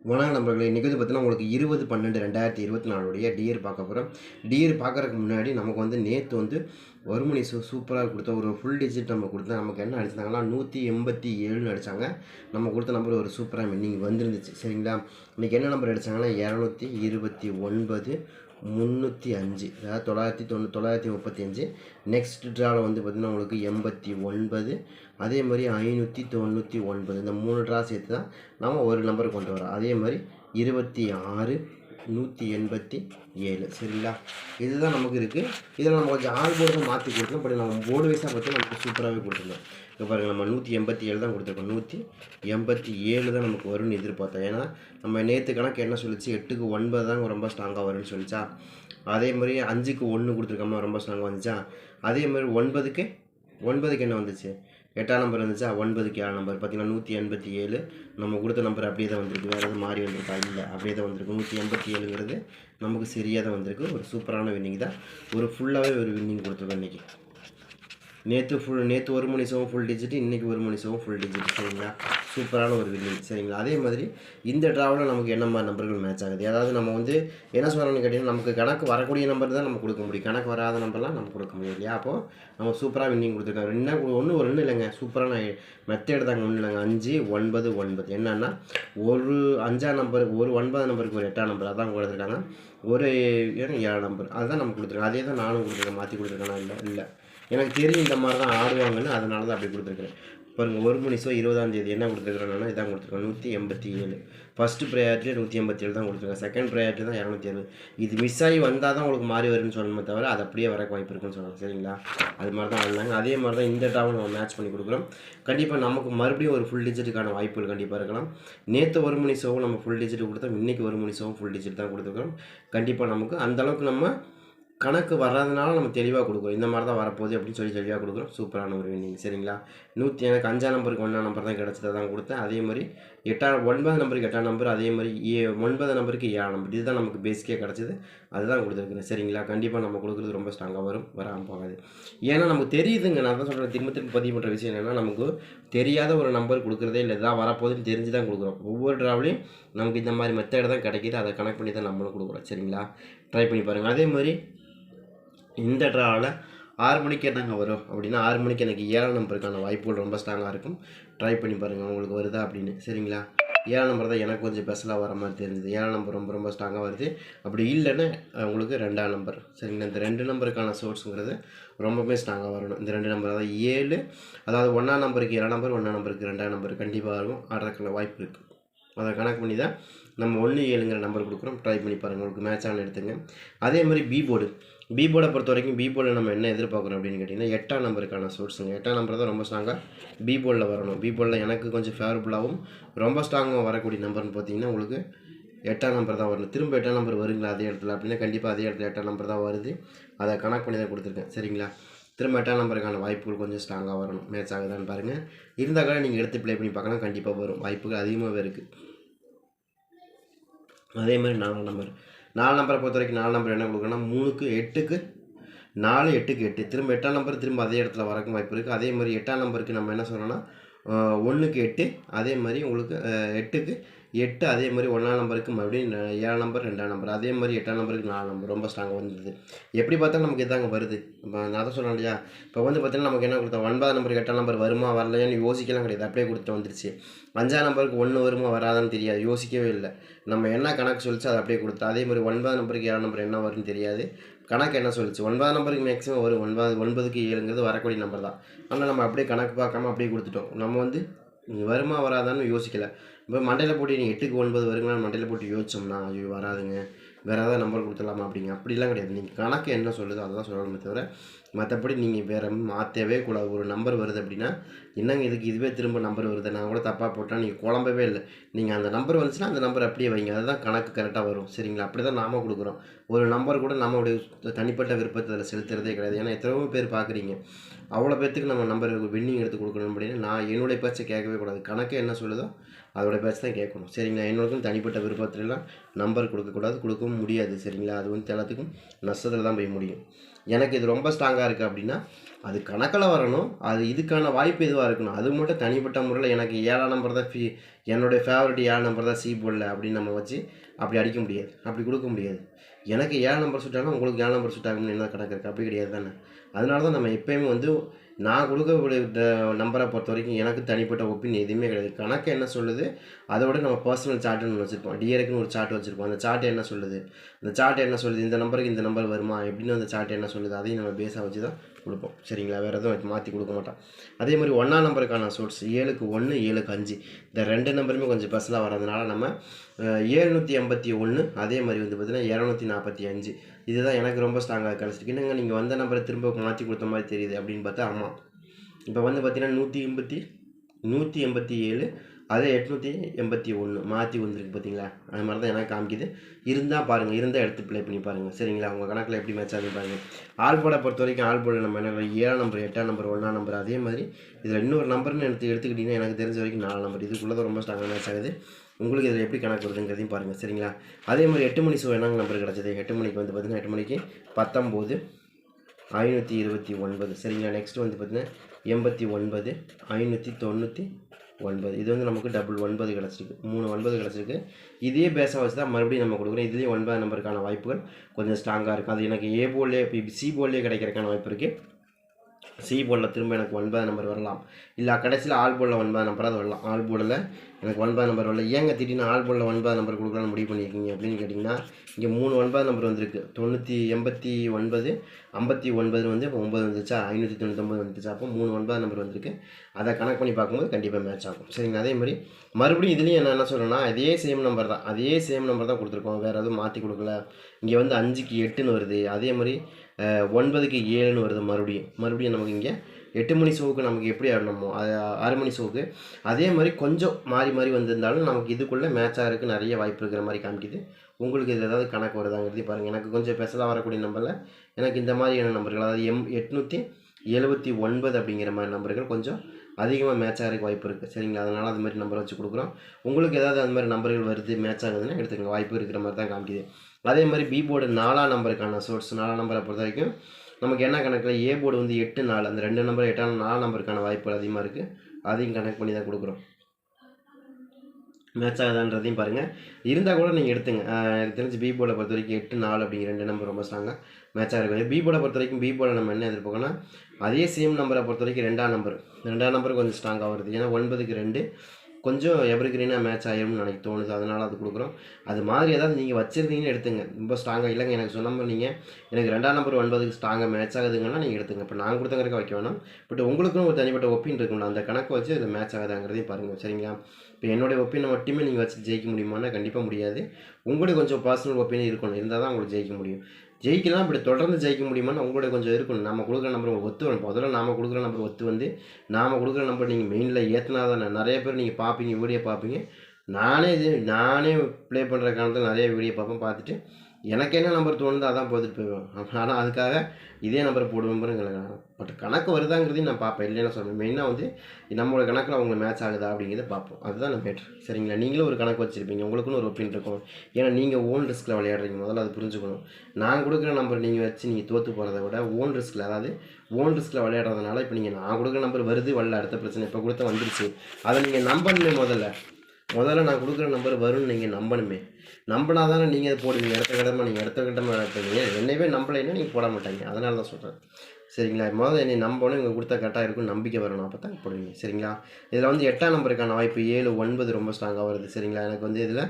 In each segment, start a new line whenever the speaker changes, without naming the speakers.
வணக்கம் நண்பர்களே நிகழ்ச்சி பார்த்தீங்கன்னா உங்களுக்கு இருபது பன்னெண்டு ரெண்டாயிரத்தி இருபத்தி நாலுடைய டியர் பார்க்க போகிறோம் டியர் பார்க்குறதுக்கு முன்னாடி நமக்கு வந்து நேற்று வந்து வருமணி சூ சூப்பராக கொடுத்த ஒரு ஃபுல் டிஜிட் நம்ம கொடுத்தா நமக்கு என்ன அடிச்சாங்கன்னா நூற்றி எண்பத்தி ஏழுன்னு அடித்தாங்க நம்ம கொடுத்த நம்பர் ஒரு சூப்பராக மின்னிங் வந்துருந்துச்சு. சரிங்களா? இன்றைக்கி என்ன நம்பர் அடித்தாங்கன்னா இரநூத்தி இருபத்தி ஒன்பது முந்நூற்றி அஞ்சு அதாவது தொள்ளாயிரத்தி தொண்ணூ தொள்ளாயிரத்தி முப்பத்தி அஞ்சு. நெக்ஸ்ட் ட்ராவில் வந்து பார்த்திங்கன்னா உங்களுக்கு எண்பத்தி ஒன்பது அதே மாதிரி ஐநூற்றி தொண்ணூற்றி ஒன்பது. இந்த மூணு ட்ரா சேர்த்து தான் நம்ம ஒரு நம்பர் கொண்டு வரோம். அதே மாதிரி இருபத்தி ஆறு நூற்றி எண்பத்தி ஏழு. சரிங்களா? இதுதான் நமக்கு இருக்குது இதில் நம்ம கொஞ்சம் ஆள் போர்டு மாற்றி கொடுத்தோம் பட் நம்ம போர்டு வைஸாக பார்த்து நமக்கு சூப்பராகவே கொடுத்துருந்தோம் இப்போ பாருங்கள் நம்ம நூற்றி எண்பத்தி ஏழு தான் கொடுத்துருக்கோம். நூற்றி எண்பத்தி ஏழு தான் நமக்கு வரும்னு எதிர்பார்த்தோம் ஏன்னா நம்ம நேற்று கணக்கு என்ன சொல்லிச்சு? எட்டுக்கு ஒன்பது தான் ரொம்ப ஸ்ட்ராங்காக வரும்னு சொல்லிச்சா? அதே மாதிரி அஞ்சுக்கு ஒன்று கொடுத்துருக்கோமா ரொம்ப ஸ்ட்ராங்காக வந்துச்சா? அதே மாதிரி ஒன்பதுக்கு ஒன்பதுக்கு என்ன வந்துச்சு? எட்டாம் நம்பர் வந்துச்சா ஒன்பதுக்கு ஏழாம் நம்பர் பார்த்தீங்கன்னா நூற்றி எண்பத்தி ஏழு. நம்ம கொடுத்த நம்பர் அப்படியே தான் வந்திருக்கு. வேறு எதுவும் மாறி வந்திருக்கா? இல்லை. அப்படியே தான் வந்திருக்கு. நூற்றி எண்பத்தி ஏழுங்கிறது நமக்கு சரியாக தான் வந்திருக்கு. ஒரு சூப்பரான வின்னிங் தான். ஒரு ஃபுல்லாகவே ஒரு வின்னிங் கொடுத்துருக்கோம் இன்றைக்கி நேற்று ஃபுல் நேற்று ஒரு மணி சோவும் ஃபுல் டிஜிட் இன்றைக்கி ஒரு மணி சோவும் ஃபுல் டிஜிட் சரிங்களா? சூப்பரான ஒரு வில்லிங் சரிங்களா? அதே மாதிரி இந்த ட்ராவலில் நமக்கு என்ன மாதிரி நம்பர்கள் மேட்ச் ஆகுது? அதாவது நம்ம வந்து என்ன சொல்லணும்னு கேட்டிங்கன்னா நமக்கு கணக்கு வரக்கூடிய நம்பர் தான் நம்ம கொடுக்க முடியும். கணக்கு வராத நம்பர்லாம் நம்ம கொடுக்க முடியும் இல்லையா? அப்போது நம்ம சூப்பராக வின்னிங் கொடுத்துருக்காங்க. என்ன ஒன்று ஒரு ஒன்றும் இல்லைங்க. சூப்பரான மெத்தேடு தாங்க ஒன்றும் இல்லைங்க. அஞ்சு ஒன்பது ஒன்பது. என்னென்னா ஒரு அஞ்சாம் நம்பர் ஒரு ஒன்பதாம் நம்பருக்கு ஒரு எட்டாம் நம்பர் அதான் கொடுத்துருக்காங்க. ஒரு ஏழு நம்பர் அதுதான் நம்ம கொடுத்துருக்கோம் அதே தான் நானும் கொடுத்துருக்கேன். மாற்றி கொடுத்துருக்கேன். இல்லை இல்லை. எனக்கு தெரியும் இந்த மாதிரி தான் ஆடுவாங்கன்னு. அதனால தான் அப்படி கொடுத்துருக்குறேன். பாருங்கள் ஒரு மணி சோ இருபதாம் தேதி என்ன கொடுத்துருக்குறேன்னா இதான் கொடுத்துருக்காங்க. நூற்றி எண்பத்தி ஏழு. ஃபஸ்ட்டு ப்ரையாரிட்டி நூற்றி எண்பத்தி ஏழு தான் கொடுத்துருக்காங்க. செகண்ட் ப்ரையாரிட்டி தான் இரநூத்தி ஏழு இது மிஸ் ஆகி வந்தால் தான் உங்களுக்கு மாறி வரும்னு சொல்லணுமே தவிர அது அப்படியே வர வாய்ப்பு இருக்குன்னு சொன்னாங்க சரிங்களா? அது மாதிரி தான் ஆடினாங்க அதே மாதிரி தான் இந்த டாவும் நம்ம மேட்ச் பண்ணி கொடுக்குறோம். கண்டிப்பாக நமக்கு மறுபடியும் ஒரு ஃபுல் டிஜிட்டுக்கான வாய்ப்புகள் கண்டிப்பாக இருக்கலாம். நேற்று ஒரு மணி ஷோவும் நம்ம ஃபுல் டிஜிட் கொடுத்தோம். இன்றைக்கி ஒரு மணி ஷோவும் ஃபுல் டிஜிட் தான் கொடுத்துருக்கோம் கண்டிப்பாக நமக்கு அந்தளவுக்கு நம்ம கணக்கு வர்றதுனால நம்ம தெளிவாக கொடுக்குறோம். இந்த மாதிரி தான் வரப்போகுது அப்படின்னு சொல்லி தெளிவாக கொடுக்குறோம். சூப்பரான ஒரு வின்னிங் சரிங்களா? நூற்றி எனக்கு அஞ்சாம் நம்பருக்கு ஒன்றாம் நம்பர் தான் கிடச்சதை தான் கொடுத்தேன். அதே மாதிரி எட்டாம் ஒன்பது நம்பருக்கு எட்டாம் நம்பர் அதே மாதிரி ஏ ஒன்பது நம்பருக்கு ஏழாம் நம்பர். இதுதான் நமக்கு பேசிக்காக கிடச்சிது. அதுதான் கொடுத்துருக்குறேன். சரிங்களா? கண்டிப்பாக நம்ம கொடுக்குறது ரொம்ப ஸ்ட்ராங்காக வரும். வராமல் போகாது. ஏன்னா நமக்கு தெரியுதுங்க. நான் தான் சொல்கிறேன் திரும்ப திரும்ப பதிவு பண்ணுற விஷயம் என்னென்னா நமக்கு தெரியாத ஒரு நம்பர் கொடுக்குறதே இல்லை. எதாவது வரப்போகுதுன்னு தெரிஞ்சு தான் கொடுக்குறோம். ஒவ்வொரு ட்ராவலையும் நமக்கு இந்த மாதிரி மெத்தட் தான் கிடைக்கிது. அதை கனெக்ட் பண்ணி தான் நம்மளும் கொடுக்குறோம். சரிங்களா? ட்ரை பண்ணி பாருங்கள் அதே மாதிரி இந்த ட்ராவில் ஆறு மணிக்கு என்னங்க வரும்? அப்படின்னா ஆறு மணிக்கு எனக்கு ஏழாம் நம்பருக்கான வாய்ப்புகள் ரொம்ப ஸ்ட்ராங்காக இருக்கும். ட்ரை பண்ணி பாருங்கள் உங்களுக்கு வருதா அப்படின்னு. சரிங்களா? ஏழாம் நம்பர் தான் எனக்கு கொஞ்சம் ஸ்பெஷலாக வர மாதிரி தெரிஞ்சுது. ஏழாம் நம்பர் ரொம்ப ரொம்ப ஸ்ட்ராங்காக வருது. அப்படி இல்லைன்னா உங்களுக்கு ரெண்டாம் நம்பர் சரிங்களா? இந்த ரெண்டு நம்பருக்கான சோர்ஸுங்கிறது ரொம்பவுமே ஸ்ட்ராங்காக வரணும். இந்த ரெண்டு நம்பர் அதாவது ஏழு அதாவது ஒன்றாம் நம்பருக்கு ஏழாம் நம்பர் ஒன்றாம் நம்பருக்கு ரெண்டாம் நம்பர் கண்டிப்பாக இருக்கும். ஆடுறதுக்கான வாய்ப்பு இருக்குது அதை கணக்கு பண்ணி தான் நம்ம ஒன்று ஏழுங்கிற நம்பர் கொடுக்குறோம். ட்ரை பண்ணி பாருங்கள் உங்களுக்கு மேட்ச் ஆன எடுத்துங்க. அதே மாதிரி பி போர்டு பி போர்டை பொறுத்த வரைக்கும் பி போர்டில் நம்ம என்ன எதிர்பார்க்குறோம் அப்படின்னு கேட்டிங்கன்னா எட்டாம் நம்பருக்கான சோர்ஸுங்க எட்டாம் நம்பர் தான் ரொம்ப ஸ்ட்ராங்காக பி போர்டில் வரணும். பி போர்டில் எனக்கு கொஞ்சம் ஃபேவரபுளாகவும் ரொம்ப ஸ்ட்ராங்காக வரக்கூடிய நம்பர்னு பார்த்தீங்கன்னா உங்களுக்கு எட்டாம் நம்பர் தான் வரணும். திரும்ப எட்டாம் நம்பர் வருங்களா அதே இடத்துல? அப்படின்னா கண்டிப்பாக அதே இடத்துல எட்டாம் நம்பர் தான் வருது. அதை கணக்கு பண்ணி தான் கொடுத்துருக்கேன். சரிங்களா? திரும்ப எட்டாம் நம்பருக்கான வாய்ப்புகள் கொஞ்சம் ஸ்ட்ராங்காக வரணும். மேட்ச் ஆகுதான்னு பாருங்கள் இருந்தால் கூட நீங்கள் எடுத்து ப்ளே பண்ணி பார்க்கலாம். கண்டிப்பாக வரும். வாய்ப்புகள் அதிகமாகவே இருக்குது அதே மாதிரி நாலாம் நம்பர். நாலு நம்பரை பொறுத்த வரைக்கும் நாலு நம்பர் என்ன கொடுக்கணும்னா மூணுக்கு எட்டுக்கு நாலு எட்டுக்கு எட்டு. திரும்ப எட்டாம் நம்பர் திரும்ப அதே இடத்துல வரக்கும் வாய்ப்பு இருக்குது அதே மாதிரி எட்டாம் நம்பருக்கு நம்ம என்ன சொல்கிறோன்னா ஒன்றுக்கு எட்டு. அதே மாதிரி உங்களுக்கு எட்டுக்கு எட்டு அதே மாதிரி ஒன்றாம் நம்பருக்கு மறுபடியும் ஏழாம் நம்பர் ரெண்டாம் நம்பர் அதே மாதிரி எட்டாம் நம்பருக்கு நாலு நம்பர். ரொம்ப ஸ்ட்ராங்காக வந்துடுது எப்படி பார்த்தாலும் நமக்கு இதாங்க வருது. இப்போ நான் தான் சொன்னேன் இல்லையா? இப்போ வந்து பார்த்தீங்கன்னா நமக்கு என்ன கொடுத்தோம் ஒன்பதாம் நம்பருக்கு எட்டாம் நம்பர் வருமா வரலையான்னு யோசிக்கலாம் கிடையாது. அப்படியே கொடுத்துட்டு வந்துருச்சு. அஞ்சாம் நம்பருக்கு ஒன்று வருமா வராதான்னு தெரியாது. யோசிக்கவே இல்லை. நம்ம என்ன கணக்கு சொல்லிச்சு அதை அப்படியே கொடுத்தோம் அதே மாதிரி ஒன்பதாம் நம்பருக்கு ஏழாம் நம்பர் என்ன வரும்னு தெரியாது. கணக்கு என்ன சொல்லிச்சு? ஒன்பதாம் நம்பருக்கு மேக்ஸிமம் ஒரு ஒன்பது ஒன்பதுக்கு ஏழுங்கிறது வரக்கூடிய நம்பர் தான். ஆனால் நம்ம அப்படியே கணக்கு பார்க்காம அப்படியே கொடுத்துட்டோம். நம்ம வந்து வருமா வராதான்னு யோசிக்கலை. இப்போ மண்டையில் போட்டு நீங்கள் எட்டுக்கு ஒன்பது வருங்கன்னு மண்டையில் போட்டு யோசிச்சோம்னா ஐயோ வராதுங்க. வேறு ஏதாவது நம்பர் கொடுத்துடலாமா அப்படிங்க. அப்படிலாம் கிடையாது. நீங்கள் கணக்கு என்ன சொல்லுதோ அதை தான் சொல்லணுமே தவிர மற்றபடி நீங்கள் வேறு மாற்றவே கூடாது. ஒரு நம்பர் வருது அப்படின்னா என்னங்க இதுக்கு இதுவே திரும்ப நம்பர் வருது? நான் கூட தப்பாக போட்டால் நீங்கள் குழம்பவே இல்லை. நீங்கள் அந்த நம்பர் வந்துச்சுன்னா அந்த நம்பர் அப்படியே வைங்க. அதுதான் கணக்கு கரெக்டாக வரும். சரிங்களா? அப்படி தான் நாம கொடுக்குறோம். ஒரு நம்பர் கூட நம்மளுடைய தனிப்பட்ட விருப்பத்தை அதில் செலுத்துறதே கிடையாது. ஏன்னா எத்தனையோ பேர் பார்க்குறீங்க அவ்வளோ பேர்த்துக்கு நம்ம நம்பர் வின்னிங் எடுத்து கொடுக்கணும் அப்படின்னு நான் என்னுடைய பேச்சை கேட்கவே கூடாது. கணக்கு என்ன சொல்லுதோ அதோடய பேச்சு தான் கேட்கணும். சரிங்களா? என்னோடக்கும் தனிப்பட்ட விருப்பத்துலலாம் நம்பர் கொடுக்கக்கூடாது கொடுக்கவும் முடியாது. சரிங்களா? அது வந்து எல்லாத்துக்கும் நஷ்டத்தில் தான் போய் முடியும். எனக்கு இது ரொம்ப ஸ்ட்ராங்காக இருக்குது அப்படின்னா அது கணக்கில் வரணும். அது இதுக்கான வாய்ப்பு எதுவாக இருக்கணும்? அது மட்டும் தனிப்பட்ட முறையில் எனக்கு ஏழாம் நம்பர் தான் ஃபீ என்னுடைய ஃபேவரட் ஏழாம் நம்பர் தான் சி போடல அப்படின்னு நம்ம வச்சு அப்படி அடிக்க முடியாது. அப்படி கொடுக்க முடியாது. எனக்கு ஏழு நம்பர் சுட்டாலும் உங்களுக்கு ஏழு நம்பர் சுட்டாகணும்னு என்ன கணக்கு இருக்குது அப்படி கிடையாது தானே. அதனால தான் நம்ம எப்பயுமே வந்து நான் கொடுக்கக்கூடிய நம்பரை பொறுத்த வரைக்கும் எனக்கு தனிப்பட்ட ஒப்பீனியன் எதுவுமே கிடையாது. கணக்கு என்ன சொல்லுது அதோட நம்ம பர்சனல் சார்ட்டுன்னு ஒன்று வச்சுருப்போம். டிஆருக்குன்னு ஒரு சார்ட் வச்சுருப்போம். அந்த சார்ட் என்ன சொல்லுது? அந்த சார்ட் என்ன சொல்லுது? இந்த நம்பருக்கு இந்த நம்பர் வருமா? எப்படின்னு அந்த சார்ட் என்ன சொல்லுது? அதையும் நம்ம பேஸாக வச்சு தான் கொடுப்போம். சரிங்களா? வேறு எதுவும் மாற்றி கொடுக்க மாட்டோம். அதே மாதிரி ஒன்றாம் நம்பருக்கான சோர்ஸ் ஏழுக்கு ஒன்று ஏழுக்கு அஞ்சு. இந்த ரெண்டு நம்பருமே கொஞ்சம் ஸ்பெஷலாக வர்றதுனால நம்ம ஏழ்நூற்றி எண்பத்தி ஒன்று அதே மாதிரி வந்து பார்த்திங்கன்னா இரநூத்தி நாற்பத்தி அஞ்சு. இதுதான் எனக்கு ரொம்ப ஸ்ட்ராங்காக கிடச்சிருக்கு என்னங்க நீங்கள் வந்த நம்பரை திரும்ப மாற்றி கொடுத்த மாதிரி தெரியுது அப்படின்னு பார்த்தா ஆமாம் இப்போ வந்து பார்த்தீங்கன்னா நூற்றி எண்பத்தி நூற்றி எண்பத்தி ஏழு அதே எட்நூற்றி எண்பத்தி ஒன்று மாற்றி வந்துருக்கு பார்த்தீங்களா அது மாதிரி தான் எனக்கு காமிக்குது. இருந்தால் பாருங்கள் இருந்தால் எடுத்து ப்ளே பண்ணி பாருங்கள் சரிங்களா? உங்கள் கணக்கில் எப்படி மேட்ச் ஆகுது பாருங்கள் ஆல்போடை பொறுத்த வரைக்கும் ஆல்போர்டில் நம்ம என்ன ஏழாம் நம்பர் எட்டாம் நம்பர் ஒன்றாம் நம்பர் அதே மாதிரி இதில் இன்னொரு நம்பர்னு எடுத்து எடுத்துக்கிட்டிங்கன்னா எனக்கு தெரிஞ்ச வரைக்கும் நாலு நம்பர் இதுக்குள்ளே தான் ரொம்ப ஸ்ட்ராங்காக மேட்ச் ஆகுது. உங்களுக்கு இதில் எப்படி கணக்கு வருதுங்கிறதையும் பாருங்கள் சரிங்களா? அதே மாதிரி எட்டு மணி ஷோ என்னங்க நம்பர் கிடச்சது? எட்டு மணிக்கு வந்து பார்த்தீங்கன்னா எட்டு மணிக்கு பத்தொம்போது ஐநூற்றி இருபத்தி ஒன்பது. சரிங்களா? நெக்ஸ்ட் வந்து பார்த்தீங்கன்னா எண்பத்தி ஒன்பது ஐநூற்றி தொண்ணூற்றி ஒன்பது. இது வந்து நமக்கு டபுள் ஒன்பது கிடச்சிருக்கு. மூணு ஒன்பது கிடச்சிருக்கு. இதே பேஸை வச்சு தான் மறுபடியும் நம்ம கொடுக்குறோம். இதுலேயும் ஒன்பது நம்பருக்கான வாய்ப்புகள் கொஞ்சம் ஸ்ட்ராங்காக இருக்கும் அது எனக்கு ஏ போல்லே இப்போ சி போல்லே கிடைக்கிறதுக்கான வாய்ப்பு இருக்குது சி போர்டில் திரும்ப எனக்கு ஒன்பது நம்பர் வரலாம். இல்லை கடைசியில் ஆல் போர்டில் ஒன்பது நம்பர் அது வரலாம். ஆல் போர்டில் எனக்கு ஒன்பது நம்பர் வரல. ஏங்க திடீர்னு ஆல் போர்டில் ஒன்பது நம்பர் கொடுக்கலாம்னு முடிவு பண்ணியிருக்கீங்க அப்படின்னு கேட்டிங்கன்னா இங்கே மூணு ஒன்பது நம்பர் வந்திருக்கு. தொண்ணூற்றி எண்பத்தி ஒன்பது ஐம்பத்தி ஒன்பது வந்து இப்போ ஒம்பது வந்துச்சா? ஐநூற்றி தொண்ணூத்தொம்பது வந்துச்சா? அப்போ மூணு ஒன்பது நம்பர் வந்திருக்கு. அதை கணக்கு பண்ணி பார்க்கும்போது கண்டிப்பாக மேட்ச் ஆகும். சரிங்க அதே மாதிரி மறுபடியும் இதுலேயும் என்ன என்ன சொல்கிறேன்னா அதே சேம் நம்பர் தான். அதே சேம் நம்பர் தான் கொடுத்துருக்கோம். வேறு எதுவும் மாற்றி கொடுக்கல. இங்கே வந்து அஞ்சுக்கு எட்டுன்னு வருது. அதே மாதிரி ஒன்பதுக்கு ஏழுன்னு வருது மறுபடியும். மறுபடியும் நமக்கு இங்கே எட்டு மணி ஷோவுக்கு நமக்கு எப்படி ஆடணுமோ அது ஆறு மணி ஷோவுக்கு அதே மாதிரி கொஞ்சம் மாறி மாறி வந்திருந்தாலும் நமக்கு இதுக்குள்ளே மேட்ச் ஆகிறதுக்கு நிறைய வாய்ப்பு இருக்கிற மாதிரி காமிக்குது. உங்களுக்கு இது ஏதாவது கணக்கு வருதாங்கிறது பாருங்கள் எனக்கு கொஞ்சம் ஸ்பெஷலாக வரக்கூடிய நம்பரில் எனக்கு இந்த மாதிரியான நம்பர்கள் அதாவது எம் எட்நூற்றி எழுபத்தி ஒன்பது அப்படிங்கிற மாதிரி நம்பர்கள் கொஞ்சம் அதிகமாக மேட்ச் ஆகிறதுக்கு வாய்ப்பு இருக்குது சரிங்களா? அதனால் அது மாதிரி நம்பர் வச்சு கொடுக்குறோம். உங்களுக்கு ஏதாவது அந்த மாதிரி நம்பர்கள் வருது மேட்ச் ஆகுதுன்னா எடுத்துக்கங்க. வாய்ப்பு இருக்கிற மாதிரி தான் காமிக்குது. அதே மாதிரி பி போர்டு நாலாம் நம்பருக்கான சோர்ஸ் நாலாம் நம்பரை பொறுத்த வரைக்கும் நமக்கு என்ன கணக்கில் ஏ போர்டு வந்து எட்டு நாலு. அந்த ரெண்டு நம்பர் எட்டாம் நாலு நம்பருக்கான வாய்ப்புகள் அதிகமாக இருக்குது அதையும் கனெக்ட் பண்ணி தான் கொடுக்குறோம். மேட்ச் ஆகுதான்றதையும் பாருங்கள் இருந்தால் கூட நீங்கள் எடுத்துங்க. எனக்கு தெரிஞ்சு பி போர்டை பொறுத்த வரைக்கும் எட்டு நாலு அப்படிங்கிற ரெண்டு நம்பர் ரொம்ப ஸ்ட்ராங்காக மேட்ச் ஆகிருக்கும் பி போர்டை பொறுத்த வரைக்கும் பி போர்டை நம்ம என்ன எதிர்பார்க்கணும் அதே சேம் நம்பரை பொறுத்த வரைக்கும் ரெண்டாம் நம்பர் ரெண்டாம் நம்பர் கொஞ்சம் ஸ்ட்ராங்காக வருது. ஏன்னா ஒன்பதுக்கு ரெண்டு கொஞ்சம் எவர்கிரீனாக மேட்ச் ஆயிரும்னு எனக்கு தோணுது. அதனால் அது கொடுக்குறோம். அது மாதிரி ஏதாவது நீங்கள் வச்சுருந்தீங்கன்னு எடுத்துங்க. ரொம்ப ஸ்ட்ராங்காக இல்லைங்க எனக்கு சொன்ன மாதிரி நீங்கள் எனக்கு ரெண்டாம் நம்பர் ஒன்பதுக்கு ஸ்ட்ராங்காக மேட்ச் ஆகுதுங்கன்னா நீங்கள் எடுத்துங்க. இப்போ நான் கொடுத்தங்கிறக்க வைக்க வேணாம். பட் உங்களுக்கும் ஒரு தனிப்பட்ட ஒப்பீன் இருக்கும்ல அந்த கணக்கு வச்சு அது மேட்ச் ஆகுதாங்கிறதையும் பாருங்கள் சரிங்களா? இப்போ என்னுடைய ஒப்பீனை மட்டுமே நீங்கள் வச்சு ஜெயிக்க முடியுமான்னா கண்டிப்பாக முடியாது. உங்களுக்கு கொஞ்சம் பர்சனல் ஒப்பீனியன் இருக்கணும். இருந்தால் தான் உங்களுக்கு ஜெயிக்க முடியும். ஜெயிக்கலாம் இப்படி தொடர்ந்து ஜெயிக்க முடியுமான்னு உங்களுடைய கொஞ்சம் இருக்கணும். நம்ம கொடுக்குற நம்பர் உங்களுக்கு ஒத்து வரும் முதல்ல நாம கொடுக்குற நம்பர் ஒத்து வந்து நாம் கொடுக்குற நம்பர் நீங்கள் மெயினில் ஏற்றினா தானே. நிறைய பேர் நீங்கள் பார்ப்பீங்க வீடியோ பார்ப்பீங்க நானே இது நானே ப்ளே பண்ணுற காரணத்தில் நிறைய வீடியோ பார்ப்பேன் பார்த்துட்டு எனக்கு என்ன நம்பர் தோணுதோ அதான் போட்டுட்டு போயிடுவேன். ஆனால் அதுக்காக இதே நம்பர் போடுவேன் பட் கணக்கு வருதாங்கிறதையும் நான் பார்ப்பேன். இல்லைன்னு சொல்லுவேன் மெயினாக வந்து நம்மளோட கணக்கில் அவங்க மேட்ச் ஆகுதா அப்படிங்கிறத பார்ப்போம். அதுதான் நான் மேட்ரு சரிங்களா? நீங்களும் ஒரு கணக்கு வச்சுருப்பீங்க. உங்களுக்குன்னு ஒரு ஒப்பீன் இருக்கும். ஏன்னா நீங்கள் ஓன் ரிஸ்கில் விளையாடுறீங்க. முதல்ல அது புரிஞ்சுக்கணும். நான் கொடுக்குற நம்பர் நீங்கள் வச்சு நீங்கள் தோற்று போகிறத விட ஓன் ரிஸ்கில் அதாவது ஓன் ரிஸ்கில் விளையாடுறதுனால இப்போ நீங்கள் நான் கொடுக்குற நம்பர் வருது வரல அடுத்த பிரச்சனை இப்போ கொடுத்த வந்துருச்சு. அதை நீங்கள் நம்பணுமே முதல்ல. முதல்ல நான் கொடுக்குற நம்பர் வரும்னு நீங்கள் நம்பணுமே. நம்பினா தானே நீங்கள் அதை போடுவீங்க? இடத்த கடமை நீங்கள் இடத்த கடமை நடத்துவீங்க? என்னையவே நம்பலைன்னா நீங்கள் போட மாட்டாங்க. அதனால தான் சொல்கிறேன் சரிங்களா? முதல்ல என்னை நம்பணும். இங்கே கொடுத்தா கரெக்டாக இருக்கும். நம்பிக்கை வரணும். அப்போ தான் போடுவீங்க. சரிங்களா? இதில் வந்து எட்டாம் நம்பருக்கான வாய்ப்பு ஏழு ஒன்பது ரொம்ப ஸ்ட்ராங்காக வருது. சரிங்களா? எனக்கு வந்து இதில்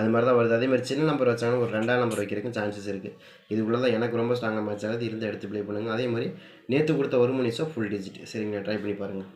அது மாதிரி தான் வருது. அதே மாதிரி சின்ன நம்பர் வச்சாங்கன்னா ஒரு ரெண்டாம் நம்பர் வைக்கிறதுக்கும் சான்சஸ் இருக்குது இதுக்குள்ளே தான் எனக்கு ரொம்ப ஸ்ட்ராங்காக மேட்ச் ஆகுது. இருந்து எடுத்து ப்ளே பண்ணுங்கள் அதே மாதிரி நேற்று கொடுத்த ஒரு மணி ஃபுல் டிஜிட் சரிங்களா? ட்ரை பண்ணி பாருங்கள்